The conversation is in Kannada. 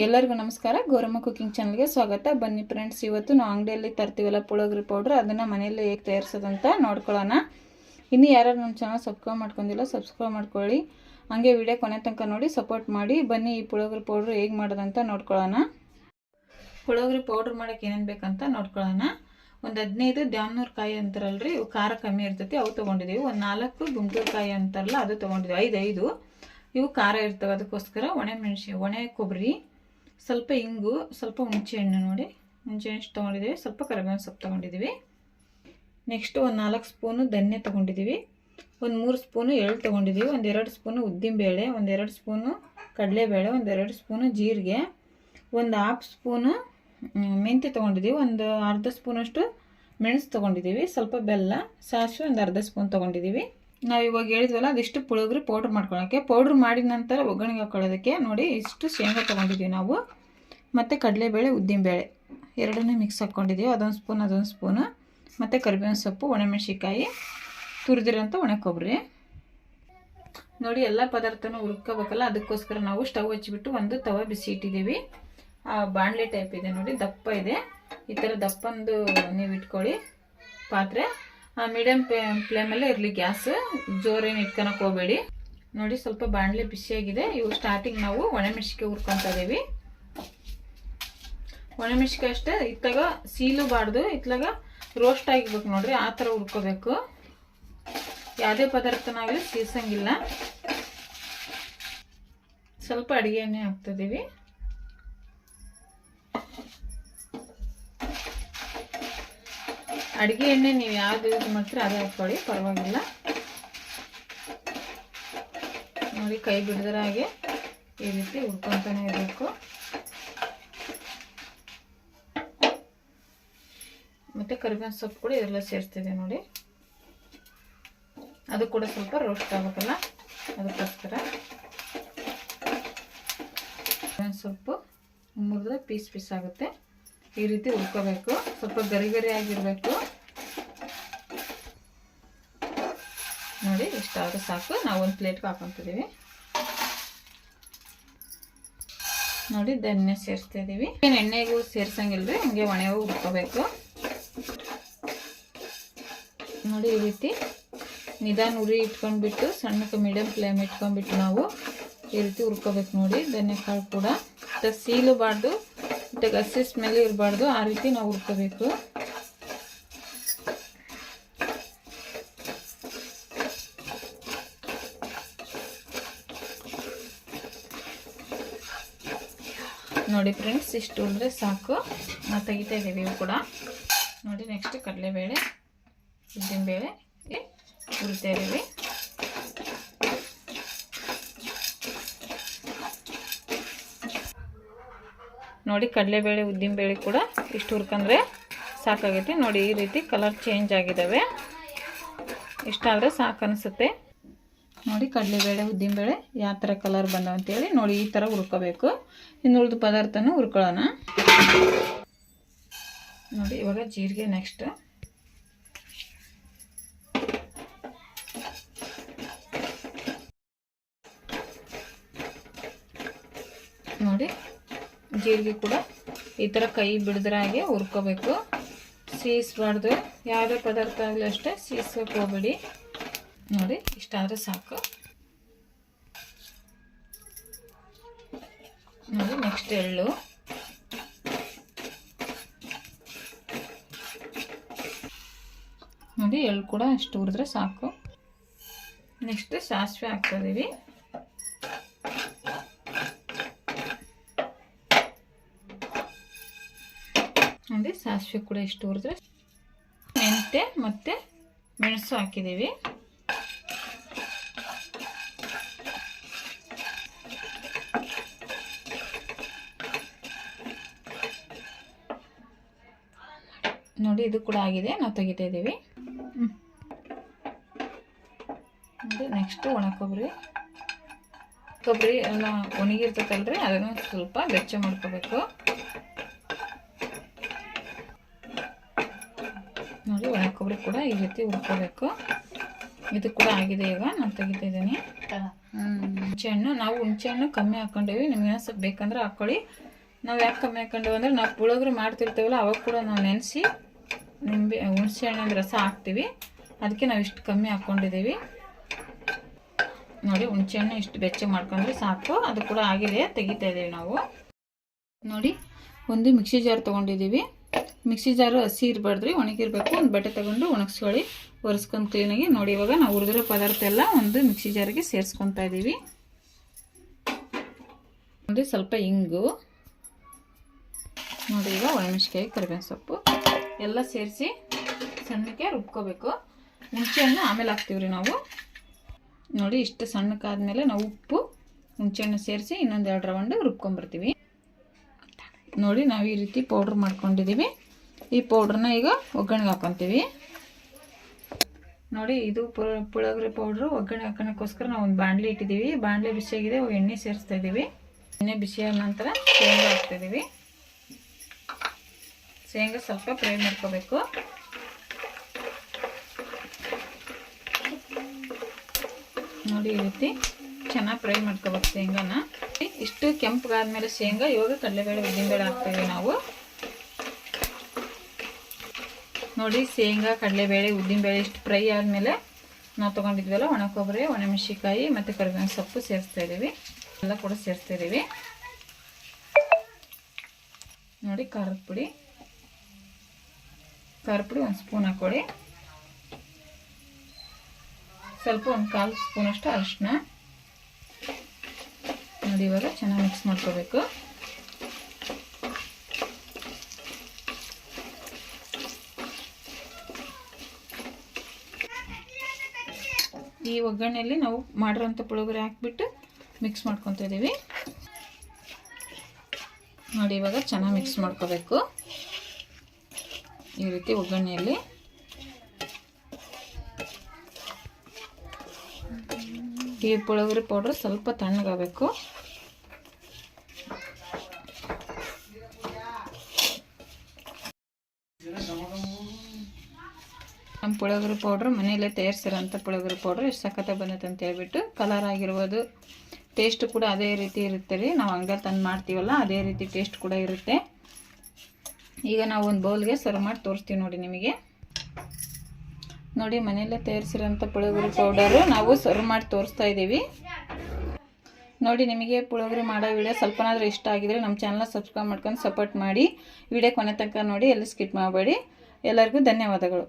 ಎಲ್ಲರಿಗೂ ನಮಸ್ಕಾರ. ಗೌರಮ್ಮ ಕುಕಿಂಗ್ ಚಾನಲ್ಗೆ ಸ್ವಾಗತ. ಬನ್ನಿ ಫ್ರೆಂಡ್ಸ್ ಇವತ್ತು ನಾವು ಅಂಗಡಿಯಲ್ಲಿ ತರ್ತೀವಲ್ಲ ಪುಳೋಗ್ರಿ ಪೌಡ್ರ್ ಅದನ್ನು ಮನೆಯಲ್ಲೇ ಹೇಗೆ ತಯಾರಿಸೋದಂತ ನೋಡ್ಕೊಳ್ಳೋಣ. ಇನ್ನು ಯಾರು ನಮ್ಮ ಚಾನಲ್ ಸಬ್ಸ್ಕ್ರೈಬ್ ಮಾಡ್ಕೊಂಡಿಲ್ಲ ಸಬ್ಸ್ಕ್ರೈಬ್ ಮಾಡ್ಕೊಳ್ಳಿ. ಹಾಗೆ ವಿಡಿಯೋ ಕೊನೆ ತನಕ ನೋಡಿ ಸಪೋರ್ಟ್ ಮಾಡಿ. ಬನ್ನಿ ಈ ಪುಳೋಗ್ರಿ ಪೌಡ್ರ್ ಹೇಗೆ ಮಾಡೋದಂತ ನೋಡ್ಕೊಳ್ಳೋಣ. ಪುಳೋಗ್ರಿ ಪೌಡ್ರ್ ಮಾಡೋಕ್ಕೆ ಏನೇನು ಬೇಕಂತ ನೋಡ್ಕೊಳ್ಳೋಣ. ಒಂದು ಹದಿನೈದು ದ್ಯಾಮ್ನೂರು ಕಾಯಿ ಅಂತಾರಲ್ರಿ, ಇವು ಖಾರ ಕಮ್ಮಿ ಇರ್ತೈತಿ, ಅವು ತೊಗೊಂಡಿದ್ದೀವಿ ಒಂದು ನಾಲ್ಕು ಗುಂಟೂರು ಕಾಯಿ ಅಂತಾರಲ್ಲ, ಅದು ತೊಗೊಂಡಿದ್ದೀವಿ ಐದು ಐದು. ಇವು ಖಾರ ಇರ್ತವೆ, ಅದಕ್ಕೋಸ್ಕರ ಒಣೆ ಮೆಣಸಿ ಒಣೆ ಕೊಬ್ಬರಿ ಸ್ವಲ್ಪ ಇಂಗು, ಸ್ವಲ್ಪ ಹುಣಸೆಹಣ್ಣು ನೋಡಿ. ಹುಣಸೆಹಣ್ಣು ತೊಗೊಂಡಿದ್ದೀವಿ. ಸ್ವಲ್ಪ ಕರಿಬೇವಿನ ಸೊಪ್ಪು ತೊಗೊಂಡಿದ್ದೀವಿ. ನೆಕ್ಸ್ಟ್ ಒಂದು ನಾಲ್ಕು ಸ್ಪೂನು ಧನ್ಯ ತೊಗೊಂಡಿದ್ದೀವಿ. ಒಂದು ಮೂರು ಸ್ಪೂನು ಎಳ್ಳು ತೊಗೊಂಡಿದ್ದೀವಿ. ಒಂದೆರಡು ಸ್ಪೂನು ಉದ್ದಿನಬೇಳೆ, ಒಂದು ಎರಡು ಸ್ಪೂನು ಕಡಲೆಬೇಳೆ ಒಂದೆರಡು ಸ್ಪೂನು ಜೀರಿಗೆ, ಒಂದು ಹಾಫ್ ಸ್ಪೂನು ಮೆಂತ್ಯ ತೊಗೊಂಡಿದ್ದೀವಿ. ಒಂದು ಅರ್ಧ ಸ್ಪೂನಷ್ಟು ಮೆಣಸು ತೊಗೊಂಡಿದ್ದೀವಿ. ಸ್ವಲ್ಪ ಬೆಲ್ಲ, ಸಾಸಿವೆ ಒಂದು ಅರ್ಧ ಸ್ಪೂನ್ ತೊಗೊಂಡಿದ್ದೀವಿ. ನಾವು ಇವಾಗ ಹೇಳಿದ್ವಲ್ಲ, ಅದಿಷ್ಟು ಪುಳೋಗ್ರಿ ಪೌಡ್ರ್ ಮಾಡ್ಕೊಳ್ಳೋಕ್ಕೆ ಪೌಡ್ರ್ ಮಾಡಿದ ನಂತರ ಒಗ್ಗರಣೆಗೆ ಹಾಕೊಳ್ಳೋದಕ್ಕೆ ನೋಡಿ, ಇಷ್ಟು ಶೇಂಗಾ ತೊಗೊಂಡಿದ್ದೀವಿ ನಾವು. ಮತ್ತು ಕಡಲೆಬೇಳೆ, ಉದ್ದಿನಬೇಳೆ. ಎರಡನ್ನೂ ಮಿಕ್ಸ್ ಹಾಕ್ಕೊಂಡಿದ್ದೀವಿ ಅದೊಂದು ಸ್ಪೂನ್ ಅದೊಂದು ಸ್ಪೂನು ಮತ್ತು ಕರಿಬೇವಿನ ಸೊಪ್ಪು ಒಣಮೆಣ್ಸಿಕಾಯಿ ತುರಿದಿರೋಂಥ ಒಣ ಕೊಬ್ಬರಿ ನೋಡಿ, ಎಲ್ಲ ಪದಾರ್ಥನೂ ಹುರ್ಕೋಬೇಕಲ್ಲ, ಅದಕ್ಕೋಸ್ಕರ ನಾವು ಸ್ಟವ್ ಹಚ್ಚಿಬಿಟ್ಟು ಒಂದು ತವ ಬಿಸಿ ಇಟ್ಟಿದ್ದೀವಿ. ಬಾಣಲೆ ಟೈಪ್ ಇದೆ ನೋಡಿ, ದಪ್ಪ ಇದೆ. ಈ ಥರ ದಪ್ಪಂದು ನೀವು ಇಟ್ಕೊಳ್ಳಿ ಪಾತ್ರೆ. ಮೀಡಿಯಮ್ ಫ್ಲೇಮಲ್ಲೇ ಇರಲಿ ಗ್ಯಾಸ್. ಜೋರೇನು ಇಟ್ಕೊಳಕ್ಕೆ ಹೋಗಬೇಡಿ. ನೋಡಿ, ಸ್ವಲ್ಪ ಬಾಣಲೆ ಬಿಸಿಯಾಗಿದೆ. ಇವು ಸ್ಟಾರ್ಟಿಂಗ್ ನಾವು ಒಣಮೆಣಸಿಕೆ ಹುರ್ಕೊತಾ ಇದೀವಿ. ಒಣಮೆಣಸಿಕಾಯಿ ಅಷ್ಟೇ, ಇತ್ತಾಗ ಸೀಲುಬಾರ್ದು ಇತ್ಲಾಗ ರೋಸ್ಟ್ ಆಗಿರ್ಬೇಕು ನೋಡ್ರಿ, ಆ ಥರ ಹುರ್ಕೋಬೇಕು. ಯಾವುದೇ ಪದಾರ್ಥನಾಗಲಿ ಸೀಸಂಗಿಲ್ಲ. ಸ್ವಲ್ಪ ಅಡುಗೆ ಎಣ್ಣೆ ಹಾಕ್ತಿದ್ದೀವಿ. ಅಡುಗೆ ಎಣ್ಣೆ ನೀವು ಯಾವ್ದು ಯೂಸ್ ಮಾಡ್ತೀರ ಅದೇ ಹಾಕ್ಕೊಳ್ಳಿ, ಪರವಾಗಿಲ್ಲ. ನೋಡಿ, ಕೈ ಬಿಡದ್ರ ಹಾಗೆ ಈ ರೀತಿ ಹುಡ್ಕೊತಾನೆ ಇರಬೇಕು. ಮತ್ತು ಕರಿಬೇವಿನ ಸೊಪ್ಪು ಕೂಡ ಇದೆಲ್ಲ ಸೇರಿಸ್ತಿದೆ ನೋಡಿ. ಅದು ಕೂಡ ಸ್ವಲ್ಪ ರೋಸ್ಟ್ ಆಗಬೇಕಲ್ಲ? ಅದಕ್ಕೋಸ್ಕರ. ಕರಿಬೇವಿನ ಸೊಪ್ಪು ಮುರಿದ್ರೆ ಪೀಸ್ ಪೀಸ್ ಆಗುತ್ತೆ. ಈ ರೀತಿ ಹುರ್ಕೋಬೇಕು. ಸ್ವಲ್ಪ ಗರಿ ಗರಿ ಆಗಿರಬೇಕು. ನೋಡಿ, ಇಷ್ಟಾದ್ರೆ ಸಾಕು. ನಾವು ಒಂದು ಪ್ಲೇಟ್ಗೆ ಹಾಕೊಂತಿದ್ದೀವಿ ನೋಡಿ, ಧನ್ಯ ಸೇರಿಸ್ತಾ ಇದ್ದೀವಿ ಏನು ಎಣ್ಣೆಗೂ ಸೇರ್ಸಂಗಿಲ್ರಿ, ಹಂಗೆ ಒಣೆಗೂ ನೋಡಿ ಈ ರೀತಿ ನಿಧಾನ ಉರಿ ಇಟ್ಕೊಂಡ್ಬಿಟ್ಟು, ಸಣ್ಣಕ್ಕೆ ಮೀಡಿಯಮ್ ಫ್ಲೇಮ್ ಇಟ್ಕೊಂಡ್ಬಿಟ್ಟು ನಾವು ಈ ರೀತಿ ಹುರ್ಕೋಬೇಕು ನೋಡಿ. ಧನ್ಯಕಾಳು ಕೂಡ. ಸೀಲಬಾರ್ದು ಮತ್ತು ಹಸಿ ಸ್ಮೆಲ್ ಇರಬಾರ್ದು, ಆ ರೀತಿ ನಾವು ಹುರ್ಕೋಬೇಕು. ನೋಡಿ ಫ್ರೆಂಡ್ಸ್ ಇಷ್ಟು ಅಂದರೆ ಸಾಕು. ನಾವು ತೆಗಿತಾ ಇದ್ದೀವಿ ಕೂಡ. ನೋಡಿ ನೆಕ್ಸ್ಟ್ ಕಡಲೆಬೇಳೆ. ಉದ್ದಿನಬೇಳೆ ಹುರಿತಾ ಇದ್ದೀವಿ ನೋಡಿ ಕಡಲೆಬೇಳೆ ಉದ್ದಿನಬೇಳೆ ಕೂಡ ಇಷ್ಟು ಹುರ್ಕೊಂಡ್ರೆ ಸಾಕಾಗೈತಿ. ನೋಡಿ ಈ ರೀತಿ ಕಲರ್ ಚೇಂಜ್ ಆಗಿದ್ದಾವೆ ಇಷ್ಟಾದರೆ ಸಾಕು ಅನಿಸುತ್ತೆ. ನೋಡಿ ಕಡಲೆಬೇಳೆ ಉದ್ದಿನಬೇಳೆ ಯಾವ ಥರ ಕಲರ್ ಬಂದವ ಅಂತೇಳಿ ನೋಡಿ ಈ ಥರ ಹುರ್ಕೋಬೇಕು. ಇನ್ನು ಉಳಿದ ಪದಾರ್ಥನೂ ಹುರ್ಕೊಳ್ಳೋಣ. ನೋಡಿ ಇವಾಗ ಜೀರಿಗೆ ನೆಕ್ಸ್ಟ್ ನೋಡಿ, ಜೀರಿಗೆ ಕೂಡ ಈ ಥರ ಕೈ ಬಿಡಿದ್ರ ಹಾಗೆ ಹುರ್ಕೋಬೇಕು. ಸೀಸ್ಬಾರ್ದು, ಯಾವುದೇ ಪದಾರ್ಥ ಆಗಲಿ ಅಷ್ಟೇ ಸೀಸೋಕೆ ಹೋಗ್ಬೇಡಿ. ನೋಡಿ, ಇಷ್ಟಾದರೆ ಸಾಕು. ನೋಡಿ ನೆಕ್ಸ್ಟ್ ಎಳ್ಳು. ನೋಡಿ, ಎಳ್ಳು ಕೂಡ ಅಷ್ಟು ಹುರಿದ್ರೆ ಸಾಕು. ನೆಕ್ಸ್ಟ್ ಸಾಸಿವೆ ಹಾಕ್ತಿದ್ದೀವಿ ಸಾಸಿವೆ ಕೂಡ ಇಷ್ಟು ಹುರಿದ್ರೆ ಮೆಂತೆ ಮತ್ತು ಮೆಣಸು ಹಾಕಿದ್ದೀವಿ. ನೋಡಿ ಇದು ಕೂಡ ಆಗಿದೆ, ನಾವು ತೆಗಿತಾ ಇದ್ದೀವಿ. ನೋಡಿ ನೆಕ್ಸ್ಟು ಒಣ ಕೊಬ್ಬರಿ. ಕೊಬ್ಬರಿ ಎಲ್ಲ ಒಣಗಿರ್ತೈತಲ್ರಿ, ಅದನ್ನು ಸ್ವಲ್ಪ ಬೆಚ್ಚ ಮಾಡ್ಕೋಬೇಕು. ಕೂಡ ಈ ರೀತಿ ಹುರ್ಕೋಬೇಕು. ಇದು ಕೂಡ ಆಗಿದೆ ಈಗ, ನಾನು ತೆಗಿತಿದ್ದೀನಿ. ಹುಣಸೆಹಣ್ಣು ನಾವು ಹುಣಸೆಹಣ್ಣು ಕಮ್ಮಿ ಹಾಕೊಂಡೇವಿ, ನಿಮ್ಗೆ ಸ್ವಲ್ಪ ಬೇಕಂದ್ರೆ ಹಾಕ್ಕೊಳ್ಳಿ ನಾವು ಯಾಕೆ ಕಮ್ಮಿ ಹಾಕ್ಕೊಂಡೇವಿ ಅಂದರೆ ನಾವು ಪುಳೋಗ್ರೆ ಮಾಡ್ತಿರ್ತೇವಲ್ಲ, ಅವಾಗ ಕೂಡ ನಾವು ನೆನೆಸಿ ನಿಂಬೆ ಹುಣಸೆಹಣ್ಣಿನ ರಸ ಹಾಕ್ತೀವಿ. ಅದಕ್ಕೆ ನಾವು ಇಷ್ಟು ಕಮ್ಮಿ ಹಾಕ್ಕೊಂಡಿದ್ದೀವಿ ನೋಡಿ ಹುಣಸೆಹಣ್ಣು ಇಷ್ಟು ಬೆಚ್ಚಗೆ ಮಾಡ್ಕೊಂಡ್ರೆ ಸಾಕು, ಅದು ಕೂಡ ಆಗಿದೆ, ತೆಗಿತಾ ಇದ್ದೀವಿ ನಾವು. ನೋಡಿ, ಒಂದು ಮಿಕ್ಸಿ ಜಾರ್ ತೊಗೊಂಡಿದ್ದೀವಿ ಮಿಕ್ಸಿ ಜಾರು ಹಸಿ ಇರಬಾರ್ದು ರೀ ಒಣಗಿರಬೇಕು. ಒಂದು ಬಟ್ಟೆ ತಗೊಂಡು ಒಣಗಿಸ್ಕೊಳ್ಳಿ. ಒರೆಸ್ಕೊಂಡು ಕ್ಲೀನಾಗಿ ನೋಡಿ, ಇವಾಗ ನಾವು ಹುರಿದಿರೋ ಪದಾರ್ಥ ಎಲ್ಲ ಒಂದು ಮಿಕ್ಸಿ ಜಾರಿಗೆ ಸೇರಿಸ್ಕೊತಾ ಇದ್ದೀವಿ ನೋಡಿ ಸ್ವಲ್ಪ ಇಂಗು. ನೋಡಿ, ಈಗ ಒಣಮೆಣ್ಸಿಕಾಯಿ ಕರಿಬೇವು ಸೊಪ್ಪು ಎಲ್ಲ ಸೇರಿಸಿ ಸಣ್ಣಕ್ಕೆ ರುಬ್ಕೋಬೇಕು. ಹುಣಸೆಹಣ್ಣು ಆಮೇಲೆ ಹಾಕ್ತೀವ್ರಿ ನಾವು. ನೋಡಿ, ಇಷ್ಟು ಸಣ್ಣಕ್ಕಾದ್ಮೇಲೆ ನಾವು ಉಪ್ಪು, ಹುಣಸೆಹಣ್ಣು ಸೇರಿಸಿ ಇನ್ನೊಂದು ಎರಡು ರೌಂಡ್ ರುಬ್ಕೊಂಬರ್ತೀವಿ ನೋಡಿ, ನಾವು ಈ ರೀತಿ ಪೌಡ್ರ್ ಮಾಡ್ಕೊಂಡಿದ್ದೀವಿ ಈ ಪೌಡ್ರನ್ನ ಈಗ ಒಗ್ಗರಣೆಗೆ ಹಾಕೊತೀವಿ. ನೋಡಿ, ಇದು ಪು- ಪುಳಿಯೋಗರೆ ಪೌಡ್ರು ಒಗ್ಗರಣೆ ಹಾಕೋಣಕ್ಕೋಸ್ಕರ ನಾವು ಒಂದು ಬಾಣಲೆ ಇಟ್ಟಿದ್ದೀವಿ. ಬಾಣಲೆ ಬಿಸಿಯಾಗಿದೆ ಎಣ್ಣೆ ಸೇರಿಸ್ತಾ ಇದ್ದೀವಿ. ಎಣ್ಣೆ ಬಿಸಿಯಾದ ನಂತರ ಶೇಂಗಾ ಹಾಕ್ತಾ ಇದ್ದೀವಿ. ಶೇಂಗಾ ಸ್ವಲ್ಪ ಫ್ರೈ ಮಾಡ್ಕೋಬೇಕು. ನೋಡಿ, ಈ ರೀತಿ ಚೆನ್ನಾಗಿ ಫ್ರೈ ಮಾಡ್ಕೋಬೇಕು ಶೇಂಗಾನ. ಇಷ್ಟು ಕೆಂಪಗಾದ್ಮೇಲೆ ಶೇಂಗಾ, ಇವಾಗ ಕಡಲೆಬೇಳೆ, ಉದ್ದಿನಬೇಳೆ ಹಾಕ್ತೀವಿ ನಾವು. ನೋಡಿ, ಶೇಂಗಾ, ಕಡಲೆಬೇಳೆ, ಉದ್ದಿನಬೇಳೆ ಇಷ್ಟು ಫ್ರೈ ಆದಮೇಲೆ ನಾವು ತೊಗೊಂಡಿದ್ವಲ್ಲ, ಒಣ ಕೊಬ್ಬರಿ ಒಣಮೆಣಸಿಕಾಯಿ ಮತ್ತು ಕರಿಬೇವಿನ ಸೊಪ್ಪು ಸೇರಿಸ್ತಾ ಇದ್ದೀವಿ ಎಲ್ಲ ಕೂಡ ಸೇರಿಸ್ತಾ ಇದ್ದೀವಿ ನೋಡಿ, ಖಾರದ ಪುಡಿ. ಖಾರದ ಪುಡಿ ಒಂದು ಸ್ಪೂನ್ ಹಾಕ್ಕೊಳ್ಳಿ ಸ್ವಲ್ಪ ಒಂದು ಕಾಲು ಸ್ಪೂನಷ್ಟು ಅರಿಶಿನ ನೋಡಿ, ಇವಾಗ ಚೆನ್ನಾಗಿ ಮಿಕ್ಸ್ ಮಾಡ್ಕೋಬೇಕು. ಈ ಒಗ್ಗರಣೆಯಲ್ಲಿ ನಾವು ಮಾಡಿರೋಂಥ ಪುಳಿಯೋಗರೆ ಹಾಕ್ಬಿಟ್ಟು ಮಿಕ್ಸ್ ಮಾಡ್ಕೊತಾ ಇದ್ದೀವಿ. ನೋಡಿ, ಇವಾಗ ಚೆನ್ನಾಗಿ ಮಿಕ್ಸ್ ಮಾಡ್ಕೋಬೇಕು. ಈ ರೀತಿ ಒಗ್ಗರಣೆಯಲ್ಲಿ. ಈ ಪುಳಿಯೋಗರೆ ಪೌಡ್ರ್ ಸ್ವಲ್ಪ ತಣ್ಣಗಾಗಬೇಕು. ಪುಳಿಯೋಗರೆ ಪೌಡ್ರ್ ಮನೆಯಲ್ಲೇ ತಯಾರಿಸಿರೋಂಥ ಪುಳಿಯೋಗರೆ ಪೌಡ್ರ್ ಎಷ್ಟು ಸಖತ್ತಾಗಿ ಬಂದೈತೆ ಅಂತ ಹೇಳ್ಬಿಟ್ಟು ಕಲರ್ ಆಗಿರ್ಬೋದು. ಟೇಸ್ಟ್ ಕೂಡ ಅದೇ ರೀತಿ ಇರುತ್ತೆ ರೀ. ನಾವು ಹಂಗೆ ತಂದು ಮಾಡ್ತೀವಲ್ಲ, ಅದೇ ರೀತಿ ಟೇಸ್ಟ್ ಕೂಡ ಇರುತ್ತೆ. ಈಗ ನಾವು ಒಂದು ಬೌಲ್ಗೆ ಸರ್ವ್ ಮಾಡಿ ತೋರಿಸ್ತೀವಿ ನೋಡಿ ನಿಮಗೆ. ನೋಡಿ, ಮನೆಯಲ್ಲೇ ತಯಾರಿಸಿರೋಂಥ ಪುಳಿಯೋಗರೆ ಪೌಡರು ನಾವು ಸರ್ವ್ ಮಾಡಿ ತೋರಿಸ್ತಾ ಇದ್ದೀವಿ. ನೋಡಿ, ನಿಮಗೆ ಪುಳಿಯೋಗರೆ ಮಾಡೋ ವಿಡಿಯೋ ಸ್ವಲ್ಪನಾದರೂ ಇಷ್ಟ ಆಗಿದ್ರೆ ನಮ್ಮ ಚಾನಲ್ನ ಸಬ್ಸ್ಕ್ರೈಬ್ ಮಾಡ್ಕೊಂಡು ಸಪೋರ್ಟ್ ಮಾಡಿ. ವಿಡಿಯೋ ಕೊನೆ ತನಕ ನೋಡಿ, ಎಲ್ಲ ಸ್ಕಿಪ್ ಮಾಡಬೇಡಿ. ಎಲ್ಲರಿಗೂ ಧನ್ಯವಾದಗಳು.